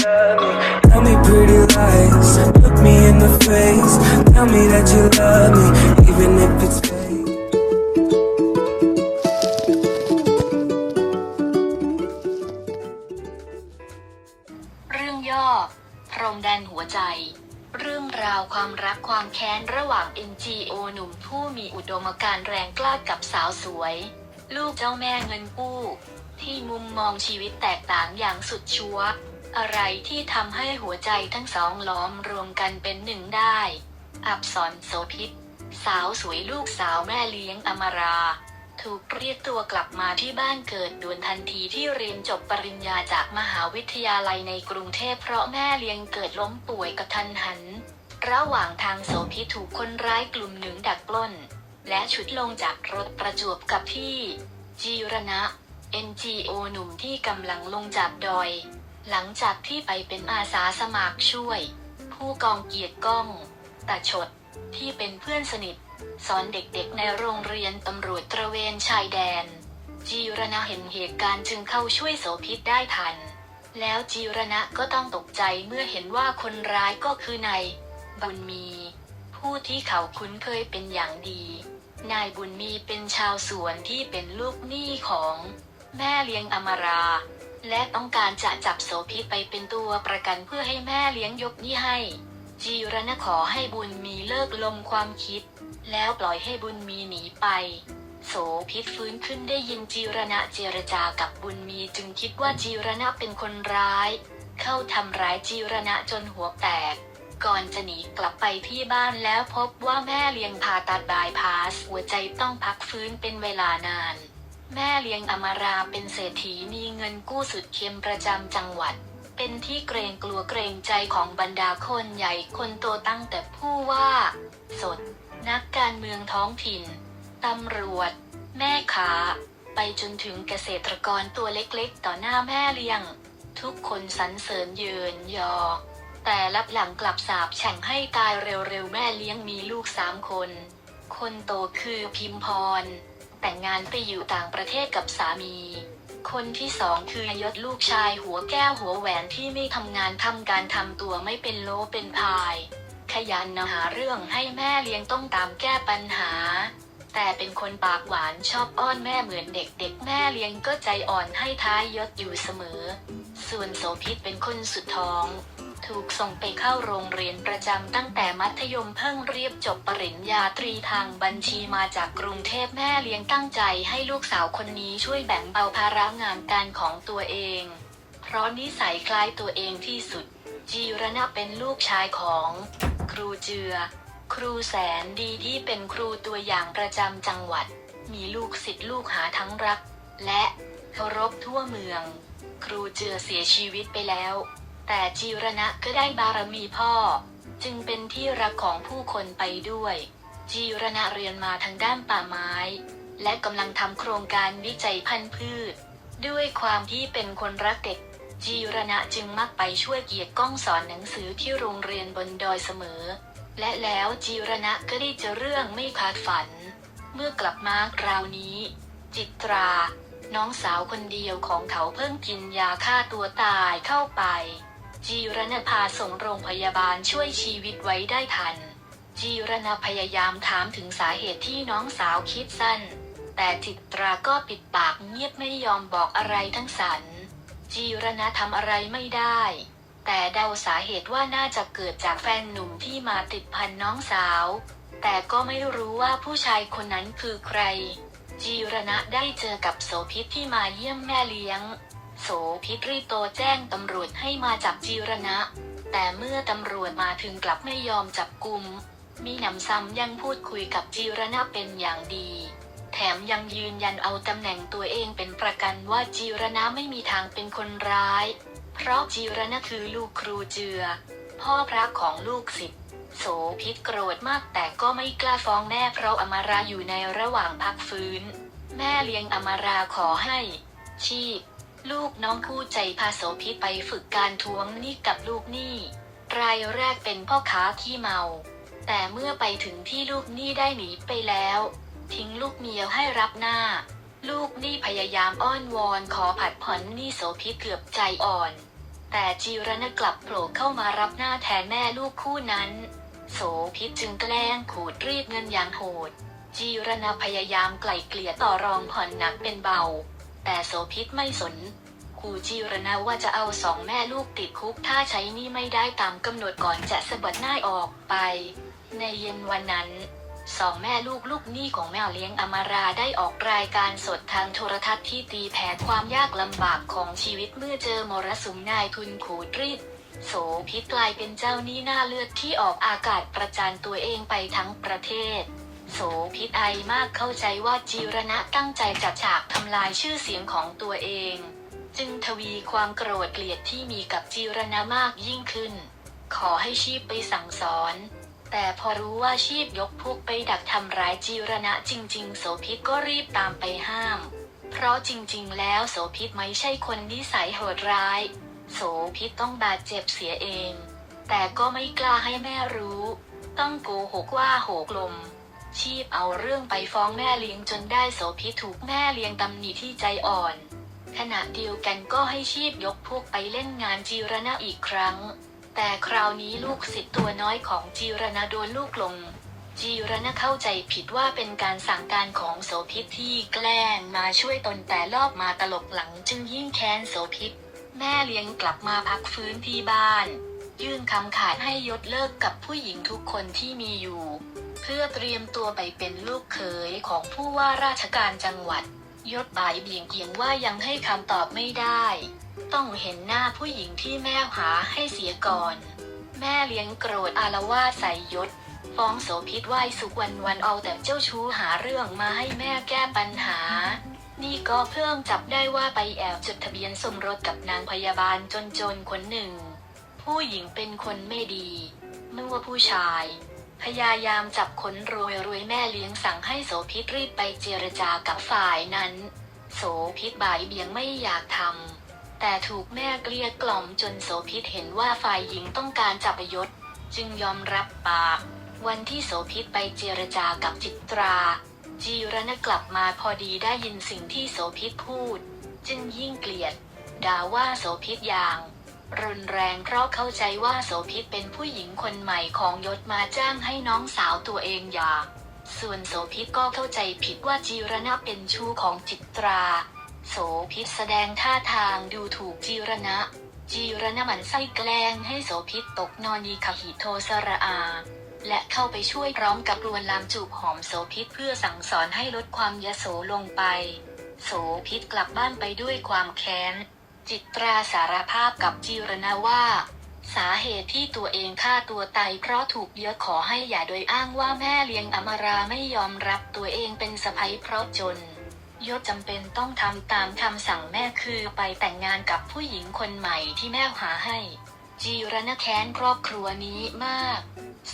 Tell me pretty lies. Look me in the face. Tell me that you love me, even if it's fake. เรื่องย่อ พรมแดนหัวใจ เรื่องราวความรักความแค้นระหว่าง NGO หนุ่มผู้มีอุดมการณ์แรงกล้ากับสาวสวย ลูกเจ้าแม่เงินกู้ ที่มุมมองชีวิตแตกต่างอย่างสุดชัวร์ อะไรที่ทำให้หัวใจทั้งสองล้อมรวมกันเป็นหนึ่งได้ อับสรโสพิษ สาวสวยลูกสาวแม่เลี้ยงอมรา ถูกเรียกตัวกลับมาที่บ้านเกิดด่วนทันทีที่เรียนจบปริญญาจากมหาวิทยาลัยในกรุงเทพเพราะแม่เลี้ยงเกิดล้มป่วยกระทันหัน ระหว่างทางโสพิถูกคนร้ายกลุ่มหนึ่งดักปล้น และชุดลงจากรถประจวบกับที่ จีรณะ NGO หนุ่มที่กำลังลงจากดอย หลังจากที่ไปเป็นอาสาสมัครช่วย ผู้กองเกียรติก้องตาชดที่เป็นเพื่อนสนิท สอนเด็กๆในโรงเรียนตำรวจตระเวนชายแดน จีรณะเห็นเหตุการณ์จึงเข้าช่วยโสพิษได้ทัน แล้วจีรณะก็ต้องตกใจเมื่อเห็นว่าคนร้ายก็คือนายบุญมี ผู้ที่เขาคุ้นเคยเป็นอย่างดี นายบุญมีเป็นชาวสวนที่เป็นลูกหนี้ของ แม่เลี้ยงอมรา และต้องการจะจับโสพิษไปเป็นตัวประกันเพื่อให้แม่เลี้ยงยกนี้ให้ จีรณะขอให้บุญมีเลิกลมความคิด แล้วปล่อยให้บุญมีหนีไป โสพิษฟื้นขึ้นได้ยินจีรณะเจรจากับบุญมีจึงคิดว่าจีรณะเป็นคนร้าย เข้าทำร้ายจีรณะจนหัวแตก ก่อนจะหนีกลับไปที่บ้านแล้วพบว่าแม่เลี้ยงผ่าตัดบายพาสหัวใจต้องพักฟื้นเป็นเวลานาน แม่เลี้ยงอมาราเป็นเศรษฐีมีเงินกู้สุดเค็มประจำจังหวัด เป็นที่เกรงกลัวเกรงใจของบรรดาคนใหญ่คนโตตั้งแต่ผู้ว่า สด นักการเมืองท้องถิ่น ตำรวจ แม่ค้า ไปจนถึงเกษตรกรตัวเล็กๆ ต่อหน้าแม่เลี้ยง ทุกคนสรรเสริญเยินยอ แต่รับหลังกลับสาบแช่งให้ตายเร็วๆ แม่เลี้ยงมีลูกสามคน คนโตคือพิมพร แต่งงานไปอยู่ต่างประเทศกับสามี คนที่สองคือยศลูกชายหัวแก้วหัวแหวนที่ไม่ทำงานทำการทำตัวไม่เป็นโลเป็นพาย ขยันนะหาเรื่องให้แม่เลี้ยงต้องตามแก้ปัญหา แต่เป็นคนปากหวานชอบอ้อนแม่เหมือนเด็กๆ แม่เลี้ยงก็ใจอ่อนให้ท้ายยศอยู่เสมอ ส่วนโสพิษเป็นคนสุดท้อง ถูกส่งไปเข้าโรงเรียนประจำตั้งแต่มัธยมเพิ่งเรียบจบปริญญาตรีทางบัญชีมาจากกรุงเทพแม่เลี้ยงตั้งใจให้ลูกสาวคนนี้ช่วยแบ่งเบาภาระงานการของตัวเอง เพราะนิสัยคล้ายตัวเองที่สุด จีรณะเป็นลูกชายของครูเจือ ครูแสนดีที่เป็นครูตัวอย่างประจำจังหวัด มีลูกศิษย์ลูกหาทั้งรัก และเคารพทั่วเมือง ครูเจือเสียชีวิตไปแล้ว แต่จีรณะก็ได้บารมีพ่อ จึงเป็นที่รักของผู้คนไปด้วย จีรณะเรียนมาทางด้านป่าไม้ และกำลังทำโครงการวิจัยพันธุ์พืช ด้วยความที่เป็นคนรักเด็ก จีรณะจึงมักไปช่วยเกียรติก้องสอนหนังสือที่โรงเรียนบนดอยเสมอ และแล้วจีรณะก็ได้เจอเรื่องไม่คาดฝัน เมื่อกลับมาคราวนี้ จิตราน้องสาวคนเดียวของเขาเพิ่งกินยาฆ่าตัวตายเข้าไป จีรณพาส่งโรงพยาบาลช่วยชีวิตไว้ได้ทัน จีรณพยายามถามถึงสาเหตุที่น้องสาวคิดสั้น แต่จิตราก็ปิดปากเงียบไม่ยอมบอกอะไรทั้งสัน จีรณทำอะไรไม่ได้ แต่เดาสาเหตุว่าน่าจะเกิดจากแฟนหนุ่มที่มาติดพันน้องสาว แต่ก็ไม่รู้ว่าผู้ชายคนนั้นคือใคร จีรณะได้เจอกับโสพิษที่มาเยี่ยมแม่เลี้ยง โสพิษรีโตแจ้งตำรวจให้มาจับจีรณะ แต่เมื่อตำรวจมาถึงกลับไม่ยอมจับกุม มีหนำซ้ำยังพูดคุยกับจีรณะเป็นอย่างดี แถมยังยืนยันเอาตำแหน่งตัวเองเป็นประกันว่าจีรณะไม่มีทางเป็นคนร้าย เพราะจีรณะคือลูกครูเจือ พ่อพระของลูกศิษย์โสพิษโกรธมากแต่ก็ไม่กล้าฟ้องแม่เพราะอมาราอยู่ในระหว่างพักฟื้น แม่เลี้ยงอมาราขอให้ ชีพ ลูกน้องคู่ใจพาโสพิษไปฝึกการทวงหนี้กับลูกหนี้ รายแรกเป็นพ่อค้าขี้เมา แต่เมื่อไปถึงที่ลูกหนี้ได้หนีไปแล้ว ทิ้งลูกเมียให้รับหน้า ลูกหนี้พยายามอ้อนวอนขอผัดผ่อนหนี้โสพิษเกือบใจอ่อน แต่จีรณะกลับโผล่เข้ามารับหน้าแทนแม่ลูกคู่นั้น โสพิษจึงแกล้งขูดรีดเงินอย่างโหด จีรณะพยายามไกล่เกลี่ยต่อรองผ่อนหนักเป็นเบา แต่โสพิษไม่สนขู่จีรณะว่าจะเอาสองแม่ลูกติดคุกถ้าใช้นี่ไม่ได้ตามกำหนดก่อนจะสะบัดหน้าออกไป ในเย็นวันนั้นสองแม่ลูกลูกหนี้ของแม่เลี้ยงอมาราได้ออกรายการสดทางโทรทัศน์ที่ตีแผ่ความยากลำบากของชีวิตเมื่อเจอมรสุมนายทุนขูดรีดโสพิษกลายเป็นเจ้าหนี้หน้าเลือดที่ออกอากาศประจานตัวเองไปทั้งประเทศ โสพิษไอมากเข้าใจว่าจีรณะตั้งใจจัดฉากทำลายชื่อเสียงของตัวเอง จึงทวีความโกรธเกลียดที่มีกับจีรณะมากยิ่งขึ้น ขอให้ชีพไปสั่งสอน แต่พอรู้ว่าชีพยกพวกไปดักทำร้ายจีรณะจริง ๆ โสพิษก็รีบตามไปห้าม เพราะจริง ๆ แล้วโสพิษไม่ใช่คนนิสัยโหดร้าย โสพิษต้องบาดเจ็บเสียเอง แต่ก็ไม่กล้าให้แม่รู้ ต้องโกหกว่าโหกลม ชีพเอาเรื่องไปฟ้องแม่เลี้ยงจนได้โสพิถูกแม่เลี้ยงตำหนิที่ใจอ่อน ขณะเดียวกันก็ให้ชีพยกพวกไปเล่นงานจีรณะอีกครั้ง แต่คราวนี้ลูกศิษย์ตัวน้อยของจีรณะโดนลูกหลงจีรณะเข้าใจผิดว่าเป็นการสั่งการของโสพิษที่แกล้งมาช่วยตนแต่รอบมาตลบหลังจึงยิ่งแค้นโสพิษแม่เลี้ยงกลับมาพักฟื้นที่บ้าน ยื่นคำขาดให้ยศเลิกกับผู้หญิงทุกคนที่มีอยู่ เพื่อเตรียมตัวไปเป็นลูกเขยของผู้ว่าราชการจังหวัด ยศบ่ายเบี่ยงเพียงว่ายังให้คำตอบไม่ได้ ต้องเห็นหน้าผู้หญิงที่แม่หาให้เสียก่อน แม่เลี้ยงโกรธอารวาสใส่ยศ ฟ้องโสพิษว่าสุกวันวันเอาแต่เจ้าชู้หาเรื่องมาให้แม่แก้ปัญหานี่ก็เพิ่งจับได้ว่าไปแอบจดทะเบียนสมรสกับนางพยาบาลจนๆคนหนึ่ง ผู้หญิงเป็นคนไม่ดีเมื่อผู้ชาย พยายามจับคนรวยรวยแม่เลี้ยงสั่งให้โสพิษรีบไปเจรจากับฝ่ายนั้น โสพิษบ่ายเบียงไม่อยากทำแต่ถูกแม่เกลี้ยกล่อมจนโสพิษเห็นว่าฝ่ายหญิงต้องการจับประยศ จึงยอมรับปาก วันที่โสพิษไปเจรจากับจิตรา จีรณะกลับมาพอดีได้ยินสิ่งที่โสพิษพูด จึงยิ่งเกลียดด่าว่าโสพิษอย่าง รุนแรงเพราะเข้าใจว่าโสพิษเป็นผู้หญิงคนใหม่ของยศมาจ้างให้น้องสาวตัวเองหย่าส่วนโสพิษก็เข้าใจผิดว่าจีรณะเป็นชู้ของจิตรา โสพิษแสดงท่าทางดูถูกจีรณะ จีรณะหมันไส้แกล้งให้โสพิษตกนอนยีขหิโทสระอา และเข้าไปช่วยพร้อมกับลวนลามจูบหอมโสพิษเพื่อสั่งสอนให้ลดความยโสลงไป โสพิษกลับบ้านไปด้วยความแค้น จิตราสารภาพกับจีรณะว่า สาเหตุที่ตัวเองฆ่าตัวตายเพราะถูกเยอะขอให้อย่าโดยอ้างว่าแม่เลี้ยงอมราไม่ยอมรับตัวเองเป็นสะใภ้เพราะจนยศจำเป็นต้องทำตามคำสั่งแม่คือไปแต่งงานกับผู้หญิงคนใหม่ที่แม่หาให้ จีรณะแค้นครอบครัวนี้มาก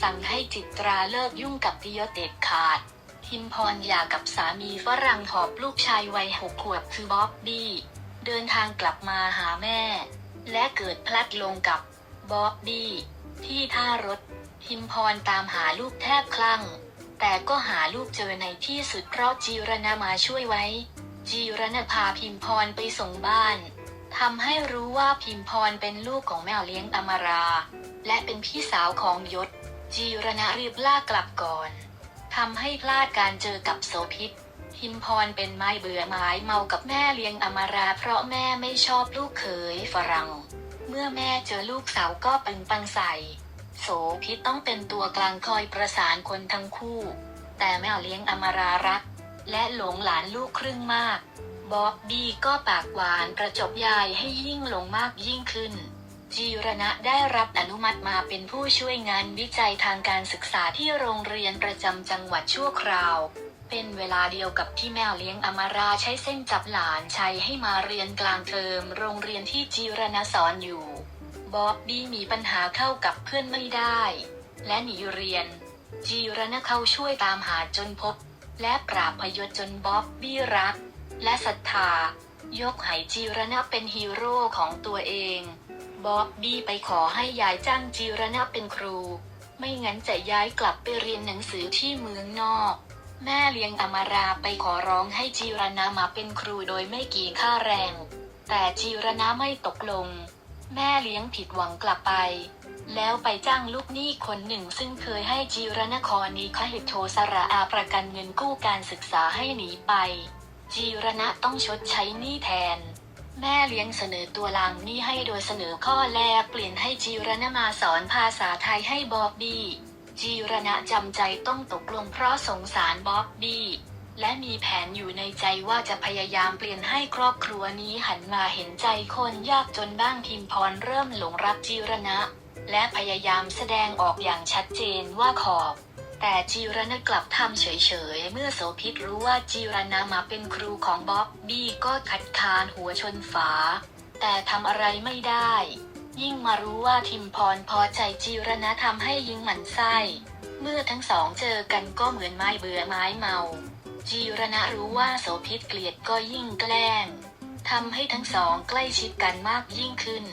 สั่งให้จิตราเลิกยุ่งกับติยศเด็ดขาด ทิมพรหย่ากับสามีฝรั่งหอบลูกชายวัยหกขวบคือบ๊อบบี้ เดินทางกลับมาหาแม่ และเกิดพลัดลงกับบ๊อบบี้ที่ท่ารถทิมพรตามหาลูกแทบคลั่ง แต่ก็หาลูกเจอในที่สุดเพราะจีรณะมาช่วยไว้ จีรณะพาพิมพรไปส่งบ้านทำให้รู้ว่าพิมพรเป็นลูกของแม่เลี้ยงอมรา และเป็นพี่สาวของยศ จีรณะรีบล่ากลับก่อนทำให้พลาดการเจอกับโสพิษ พิมพรเป็นไม้เบื่อไม้เมากับแม่เลี้ยงอมารา เพราะแม่ไม่ชอบลูกเขยฝรั่ง เมื่อแม่เจอลูกสาวก็ปึงปังใส่ โสพิษต้องเป็นตัวกลางคอยประสานคนทั้งคู่ แต่แม่เลี้ยงอมารารัก และหลงหลานลูกครึ่งมาก บ๊อบบี้ก็ปากหวานประจบยายให้ยิ่งหลงมากยิ่งขึ้นจีรณะได้รับอนุมัติมาเป็นผู้ช่วยงานวิจัยทางการศึกษาที่โรงเรียนประจำจังหวัดชั่วคราว เป็นเวลาเดียวกับที่แม่เลี้ยงอมาราใช้เส้นจับหลานชัยให้มาเรียนกลางเทอมโรงเรียนที่จีรณสอนอยู่ บ๊อบบี้มีปัญหาเข้ากับเพื่อนไม่ได้ และหนีเรียน จีรณเข้าช่วยตามหาจนพบ และปราบพยศจนบ๊อบบี้รัก และศรัทธา ยกให้จีรณะเป็นฮีโร่ของตัวเอง บ๊อบบี้ไปขอให้ยายจ้างจีรณะเป็นครู ไม่งั้นจะย้ายกลับไปเรียนหนังสือที่เมืองนอก แม่เลี้ยงอมาราไปขอร้องให้จีรณะมาเป็นครูโดยไม่กี่ค่าแรง แต่จีรณะไม่ตกลง แม่เลี้ยงผิดหวังกลับไป แล้วไปจ้างลูกหนี้คนหนึ่งซึ่งเคยให้จีรนครนีคหิตโทสระอาประกันเงินกู้การศึกษาให้หนีไป จีรณะต้องชดใช้หนี้แทน แม่เลี้ยงเสนอตัวลางหนี้ให้โดยเสนอข้อแรกเปลี่ยนให้จีรณะมาสอนภาษาไทยให้บอบบี้ จีรณะจำใจต้องตกลงเพราะสงสารบ๊อบบี้ และมีแผนอยู่ในใจว่าจะพยายามเปลี่ยนให้ครอบครัวนี้หันมาเห็นใจคนยากจนบ้างพิมพรเริ่มหลงรักจีรณะ และพยายามแสดงออกอย่างชัดเจนว่าขอบ แต่จีรณะกลับทำเฉยๆ เมื่อโสพิษรู้ว่าจีรณะมาเป็นครูของบ๊อบบี้ก็ขัดคานหัวชนฝา แต่ทำอะไรไม่ได้ ยิ่งมารู้ว่าทิมพรพอใจจีรณะทำให้ยิ่งหมันไส้ เมื่อทั้งสองเจอกันก็เหมือนไม้เบื่อไม้เมา จีรณะรู้ว่าโสพิษเกลียดก็ยิ่งแกล้งทำให้ทั้งสองใกล้ชิดกันมากยิ่งขึ้น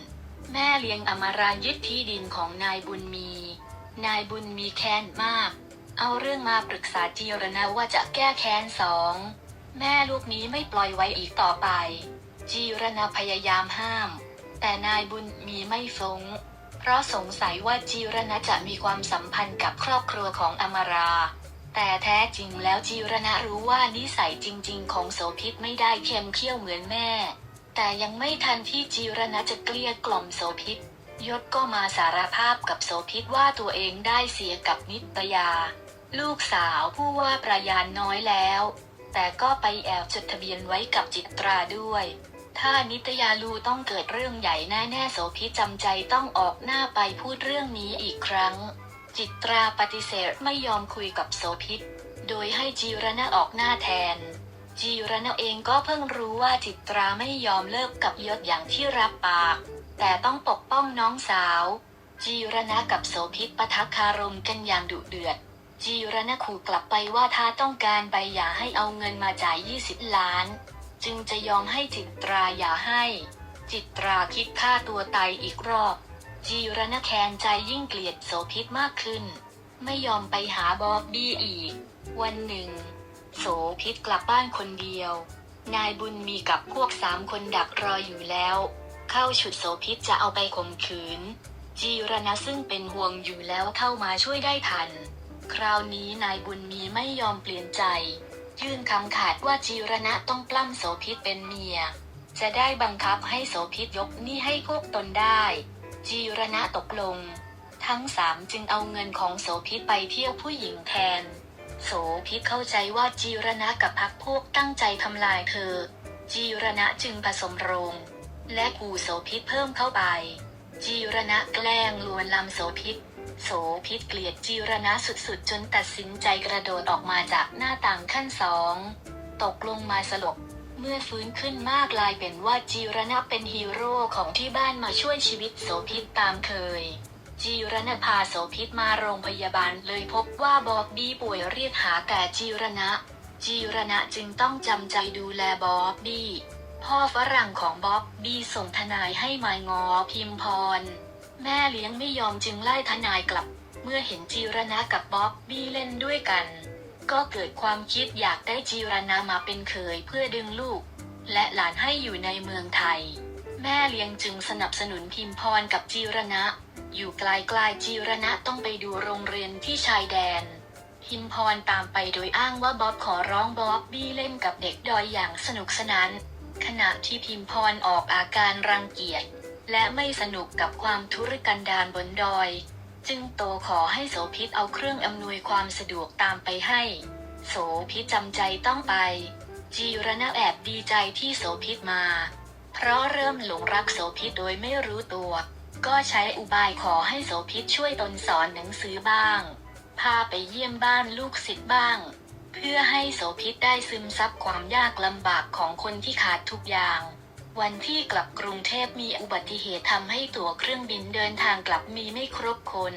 แม่เลี้ยงอมารายึดที่ดินของนายบุญมี นายบุญมีแค้นมาก เอาเรื่องมาปรึกษาจีรณะว่าจะแก้แค้นสอง แม่ลูกนี้ไม่ปล่อยไว้อีกต่อไป จีรณะพยายามห้าม แต่นายบุญมีไม่ฟงเพราะสงสัยว่าจีรณะจะมีความสัมพันธ์กับครอบครัวของอมรา แต่แท้จริงแล้วจีรณะรู้ว่านิสัยจริง ๆ ของโสพิษไม่ได้เข้มเขี้ยวเหมือนแม่ แต่ยังไม่ทันที่จีรณะจะเกลี้ยกล่อมโสพิษยศก็มาสารภาพกับโสพิษว่าตัวเองได้เสียกับนิตยา ลูกสาวผู้ว่าประยานน้อยแล้ว แต่ก็ไปแอบจดทะเบียนไว้กับจิตราด้วย ถ้านิตยาลูต้องเกิดเรื่องใหญ่แน่ๆโสพิจำใจต้องออกหน้าไปพูดเรื่องนี้อีกครั้ง จิตราปฏิเสธไม่ยอมคุยกับโสพิษ โดยให้จีรณะออกหน้าแทน จีรณะเองก็เพิ่งรู้ว่าจิตราไม่ยอมเลิกกับยศอย่างที่รับปาก แต่ต้องปกป้องน้องสาว จีรณะกับโสพิษปะทะคารมกันอย่างดุเดือด จีรณะขู่กลับไปว่าถ้าต้องการใบหย่าให้เอาเงินมาจ่าย 20 ล้าน จึงจะยอมให้จิตราหย่าให้ จิตราคิดฆ่าตัวตายอีกรอบ จีรณะแคนใจยิ่งเกลียดโสพิษมากขึ้น ไม่ยอมไปหาบอบบี้อีก วันหนึ่ง โสพิษกลับบ้านคนเดียว นายบุญมีกับพวกสามคนดักรออยู่แล้ว เข้าฉุดโสพิษจะเอาไปข่มขืน จีรณะซึ่งเป็นห่วงอยู่แล้วเข้ามาช่วยได้ทัน คราวนี้นายบุญมีไม่ยอมเปลี่ยนใจ ยื่นคำขาดว่าจีรณะต้องปล้ำโสพิษเป็นเมีย จะได้บังคับให้โสพิษยกหนี้ให้พวกตนได้ จีรณะตกลง ทั้งสามจึงเอาเงินของโสพิษไปเที่ยวผู้หญิงแทน โสพิษเข้าใจว่าจีรณะกับพักพวกตั้งใจทำลายเธอ จีรณะจึงผสมโรง และกูโสพิษเพิ่มเข้าไป จีรณะแกล้งลวนลำโสพิษ โสพิษเกลียดจีรณะสุดๆ จนตัดสินใจกระโดดออกมาจากหน้าต่างขั้นสอง ตกลงมาสลบ เมื่อฟื้นขึ้นมากลายเป็นว่าจีรณะเป็นฮีโร่ของที่บ้านมาช่วยชีวิตโสพิษตามเคยจีรณะพาโสพิษมาโรงพยาบาลเลยพบว่าบอบบี้ป่วยเรียกหาแต่จีรณะ จีรณะจึงต้องจำใจดูแลบอบบี้ พ่อฝรั่งของบอบบี้ส่งทนายให้มายงอพิมพร แม่เลี้ยงไม่ยอมจึงไล่ทนายกลับ เมื่อเห็นจีรณะกับบ๊อบบี้เล่นด้วยกัน ก็เกิดความคิดอยากได้จีรณะมาเป็นเขยเพื่อดึงลูก และหลานให้อยู่ในเมืองไทย แม่เลี้ยงจึงสนับสนุนพิมพรกับจีรณะ อยู่ไกลๆจีรณะต้องไปดูโรงเรียนที่ชายแดนพิมพรตามไปโดยอ้างว่าบ๊อบขอร้องบ๊อบบี้เล่นกับเด็กดอยอย่างสนุกสนาน ขณะที่พิมพรออกอาการรังเกียจ และไม่สนุกกับความทุรกันดารบนดอย จึงโตขอให้โสพิษเอาเครื่องอำนวยความสะดวกตามไปให้ โสพิษจำใจต้องไป จีรณะแอบดีใจที่โสพิษมา เพราะเริ่มหลงรักโสพิษโดยไม่รู้ตัว ก็ใช้อุบายขอให้โสพิษช่วยตนสอนหนังสือบ้าง พาไปเยี่ยมบ้านลูกศิษย์บ้าง เพื่อให้โสพิษได้ซึมซับความยากลำบากของคนที่ขาดทุกอย่าง วันที่กลับกรุงเทพมีอุบัติเหตุทำให้ตั๋วเครื่องบินเดินทางกลับมีไม่ครบคน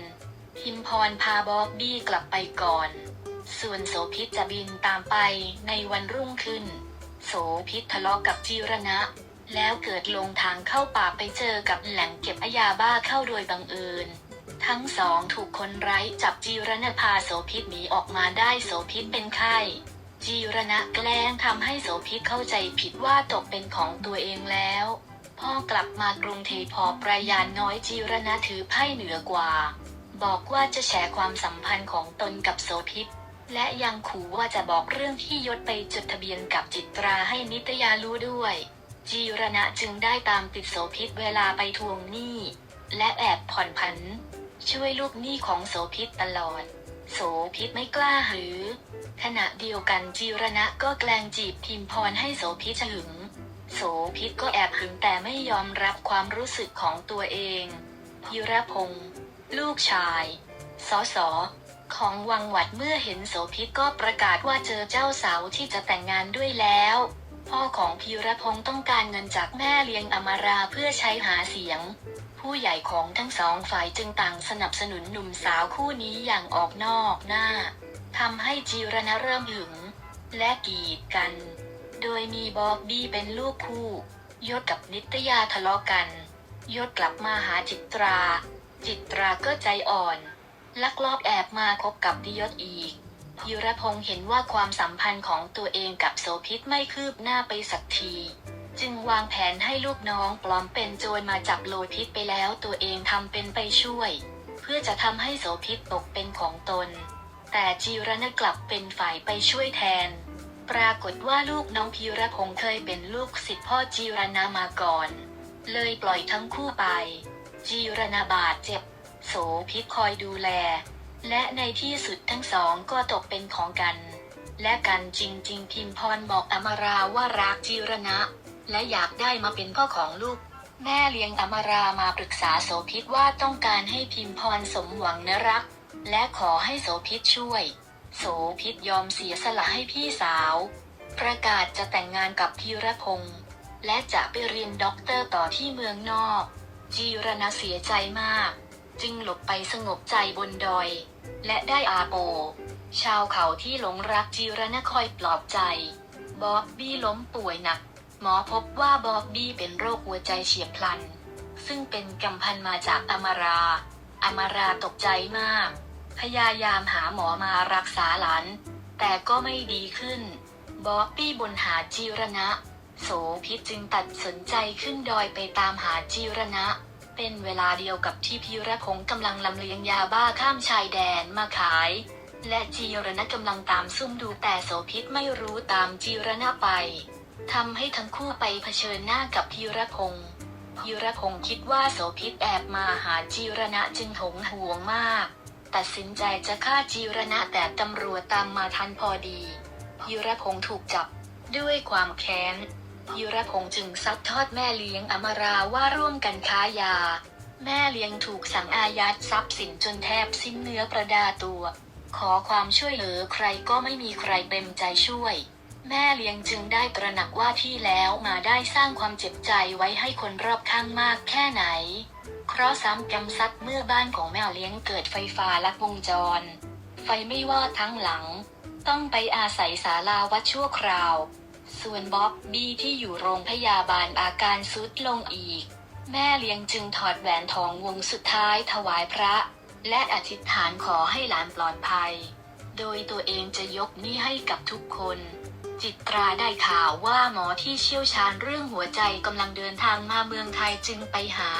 พิมพรพาบอบบี้กลับไปก่อน ส่วนโสพิษจะบินตามไปในวันรุ่งขึ้น โสพิษทะเลาะกับจีรณะ แล้วเกิดลงทางเข้าป่าไปเจอกับแหล่งเก็บยาบ้าเข้าโดยบังเอิญทั้งสองถูกคนร้ายจับจีรณะพาโสพิษหนีออกมาได้โสพิษเป็นไข้ จีรณะแกล้งทำให้โสพิษเข้าใจผิดว่าตกเป็นของตัวเองแล้ว พ่อกลับมากรุงเทพพอประยานน้อยจีรณะถือไพ่เหนือกว่า บอกว่าจะแฉความสัมพันธ์ของตนกับโสพิษและยังขู่ว่าจะบอกเรื่องที่ยศไปจดทะเบียนกับจิตราให้นิตยารู้ด้วย จีรณะจึงได้ตามติดโสพิษเวลาไปทวงหนี้ และแอบผ่อนผัน ช่วยลูกหนี้ของโสพิษตลอด โสพิษไม่กล้าหือ ขณะเดียวกันจีรณะก็แกล้งจีบพิมพรให้โสพิษหึง โสพิษก็แอบหึงแต่ไม่ยอมรับความรู้สึกของตัวเองพิรพงศ์ลูกชายสอสอของวังหวัดเมื่อเห็นโสพิษก็ประกาศว่าเจอเจ้าสาวที่จะแต่งงานด้วยแล้ว พ่อของพีรพงศ์ต้องการเงินจากแม่เลี้ยงอมาราเพื่อใช้หาเสียง ผู้ใหญ่ของทั้งสองฝ่ายจึงต่างสนับสนุนหนุ่มสาวคู่นี้อย่างออกนอกหน้าทำให้จีรณะเริ่มหึง และกีดกัน โดยมีบอบบี้เป็นลูกคู่ยศกับนิตยาทะเลาะกัน ยศกลับมาหาจิตรา จิตราก็ใจอ่อน ลักลอบแอบมาคบกับดิยศอีก พิรพงศ์เห็นว่าความสัมพันธ์ของตัวเองกับโสพิษไม่คืบหน้าไปสักที จึงวางแผนให้ลูกน้องปลอมเป็นโจรมาจับโลพิษไปแล้วตัวเองทำเป็นไปช่วย เพื่อจะทำให้โสพิษตกเป็นของตน แต่จีรณะกลับเป็นฝ่ายไปช่วยแทน ปรากฏว่าลูกน้องพีรพงศ์เคยเป็นลูกศิษย์พ่อจีรณะมาก่อน เลยปล่อยทั้งคู่ไป จีรณะบาดเจ็บ โสพิษคอยดูแล และในที่สุดทั้งสองก็ตกเป็นของกัน และกันจริง ๆ พิมพรบอกอมาราว่ารักจีรณะ และอยากได้มาเป็นพ่อของลูก แม่เลี้ยงอมารามาปรึกษาโสพิษว่าต้องการให้พิมพรสมหวังนะรัก และขอให้โสพิษช่วย โสพิษยอมเสียสละให้พี่สาว ประกาศจะแต่งงานกับพีรพงศ์และจะไปเรียนด็อกเตอร์ต่อที่เมืองนอก จีรณะเสียใจมาก จึงหลบไปสงบใจบนดอย และได้อาโป ชาวเขาที่หลงรักจีรณะคอยปลอบใจ บ๊อบบี้ล้มป่วยหนัก หมอพบว่าบ๊อบบี้เป็นโรคหัวใจเฉียบพลัน ซึ่งเป็นกำพันมาจากอมารา อมาราตกใจมาก พยายามหาหมอมารักษาหลาน แต่ก็ไม่ดีขึ้น บ๊อบบี้บนหาจีรณะ โสพิษจึงตัดสนใจขึ้นดอยไปตามหาจีรณะ เป็นเวลาเดียวกับที่พีระพงศ์กำลังลำเลียงยาบ้าข้ามชายแดนมาขาย และจีรณะกำลังตามซุ่มดูแต่โสพิษไม่รู้ตามจีรณะไปทำให้ทั้งคู่ไปเผชิญหน้ากับพีระพงศ์พีระพงศ์คิดว่าโสพิษแอบมาหาจีรณะจึงหงหวงมาก ตัดสินใจจะฆ่าจีรณะแต่ตำรวจตามมาทันพอดีพีระพงศ์ถูกจับด้วยความแค้น พีรพงศ์จึงซัดทอดแม่เลี้ยงอมาราว่าร่วมกันค้ายา แม่เลี้ยงถูกสั่งอายัดทรัพย์สินจนแทบสิ้นเนื้อประดาตัว ขอความช่วยเหลือใครก็ไม่มีใครเต็มใจช่วย แม่เลี้ยงจึงได้ตระหนักว่าที่แล้วมาได้สร้างความเจ็บใจไว้ให้คนรอบข้างมากแค่ไหนเคราะห์ซ้ำกรรมซัดเมื่อบ้านของแม่เลี้ยงเกิดไฟฟ้าลัดวงจร ไฟไม่วอดทั้งหลัง ต้องไปอาศัยศาลาวัดชั่วคราว ส่วนบ๊อบบี้ที่อยู่โรงพยาบาลอาการซุดลงอีก แม่เลี้ยงจึงถอดแหวนทองวงสุดท้ายถวายพระ และอธิษฐานขอให้หลานปลอดภัย โดยตัวเองจะยกนี้ให้กับทุกคน จิตราได้ข่าวว่าหมอที่เชี่ยวชาญเรื่องหัวใจกำลังเดินทางมาเมืองไทยจึงไปหา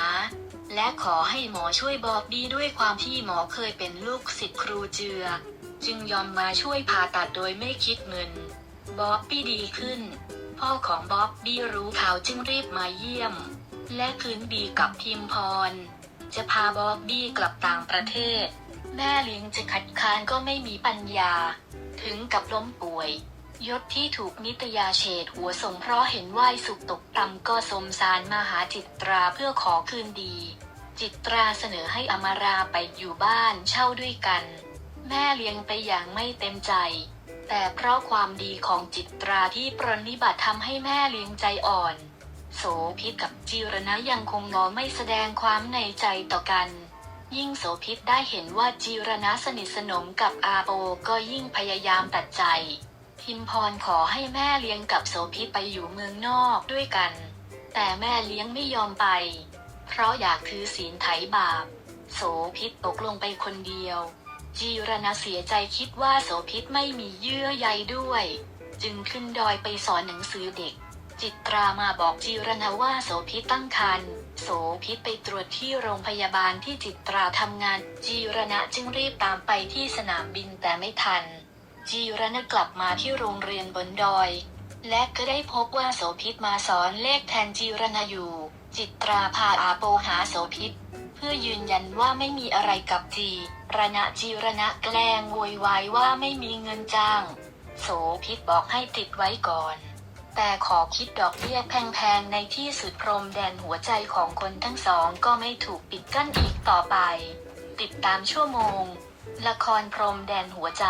และขอให้หมอช่วยบ๊อบบี้ด้วยความที่หมอเคยเป็นลูกศิษย์ครูเจือ จึงยอมมาช่วยผ่าตัดโดยไม่คิดเงิน บ๊อบบี้ดีขึ้น พ่อของบ๊อบบี้รู้ข่าวจึงรีบมาเยี่ยม และคืนดีกับพิมพร จะพาบ๊อบบี้กลับต่างประเทศ แม่เลี้ยงจะคัดค้านก็ไม่มีปัญญา ถึงกับล้มป่วย ยศที่ถูกนิตยาเฉดหัวสงเพราะเห็นว่ายสุกตกต่ำก็สมสารมาหาจิตราเพื่อขอคืนดี จิตราเสนอให้อมาราไปอยู่บ้านเช่าด้วยกัน แม่เลี้ยงไปอย่างไม่เต็มใจ แต่เพราะความดีของจิตราที่ปรนนิบัติทำให้แม่เลี้ยงใจอ่อน โสพิษกับจีรณะยังคงงอไม่แสดงความในใจต่อกัน ยิ่งโสพิษได้เห็นว่าจีรณะสนิทสนมกับอาโปก็ยิ่งพยายามตัดใจ พิมพรขอให้แม่เลี้ยงกับโสพิษไปอยู่เมืองนอกด้วยกัน แต่แม่เลี้ยงไม่ยอมไป เพราะอยากถือศีลไถ่บาป โสพิษตกลงไปคนเดียว จีรณะเสียใจคิดว่าโสพิษไม่มีเยื่อใยด้วย จึงขึ้นดอยไปสอนหนังสือเด็ก จิตรามาบอกจีรนาว่าโสพิษตั้งครรภ์โสพิษไปตรวจที่โรงพยาบาลที่จิตราทำงาน จีรณะจึงรีบตามไปที่สนามบินแต่ไม่ทัน จีรณะกลับมาที่โรงเรียนบนดอย และก็ได้พบว่าโสพิษมาสอนเลขแทนจีรณะอยู่ จิตราพาอาโปหาโสพิษ เพื่อยืนยันว่าไม่มีอะไรกับจีรณะจีรณะแกล้งโวยวายว่าไม่มีเงินจ้าง โสพิษบอกให้ติดไว้ก่อน แต่ขอคิดดอกเบี้ยแพงๆในที่สุดพรมแดนหัวใจของคนทั้งสองก็ไม่ถูกปิดกั้นอีกต่อไป ติดตามชั่วโมง ละครพรมแดนหัวใจ